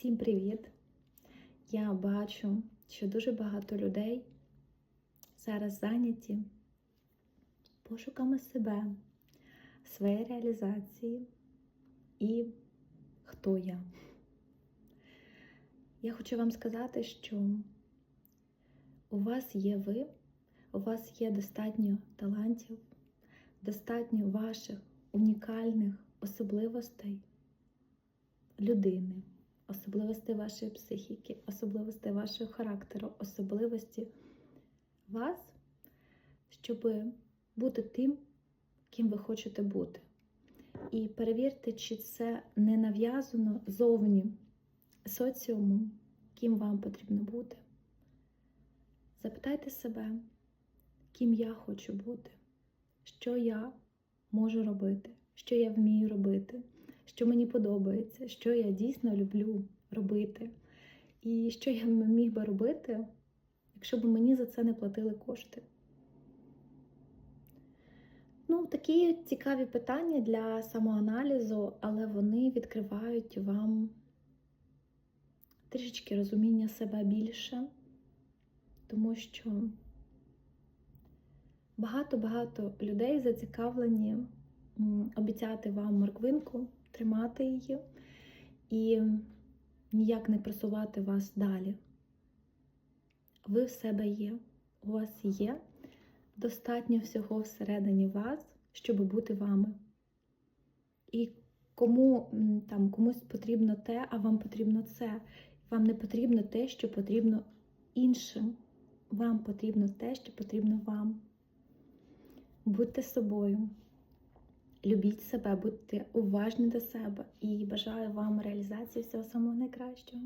Всім привіт! Я бачу, що дуже багато людей зараз зайняті пошуками себе, своєї реалізації і хто я. Я хочу вам сказати, що у вас є ви, у вас є достатньо талантів, достатньо ваших унікальних особливостей людини, особливостей вашої психіки, особливостей вашого характеру, особливості вас, щоб бути тим, ким ви хочете бути. І перевірте, чи це не нав'язано зовні соціумом, ким вам потрібно бути. Запитайте себе, ким я хочу бути, що я можу робити, що я вмію робити, що мені подобається, що я дійсно люблю робити, і що я міг би робити, якщо б мені за це не платили кошти. Ну, такі цікаві питання для самоаналізу, але вони відкривають вам трішечки розуміння себе більше, тому що багато-багато людей зацікавлені обіцяти вам морквинку, тримати її і ніяк не просувати вас далі. Ви в себе є, у вас є достатньо всього всередині вас, щоб бути вами. І кому там комусь потрібно те, а вам потрібно це. Вам не потрібно те, що потрібно іншим. Вам потрібно те, що потрібно вам. Будьте собою. Любіть себе, будьте уважні до себе і бажаю вам реалізації всього самого найкращого.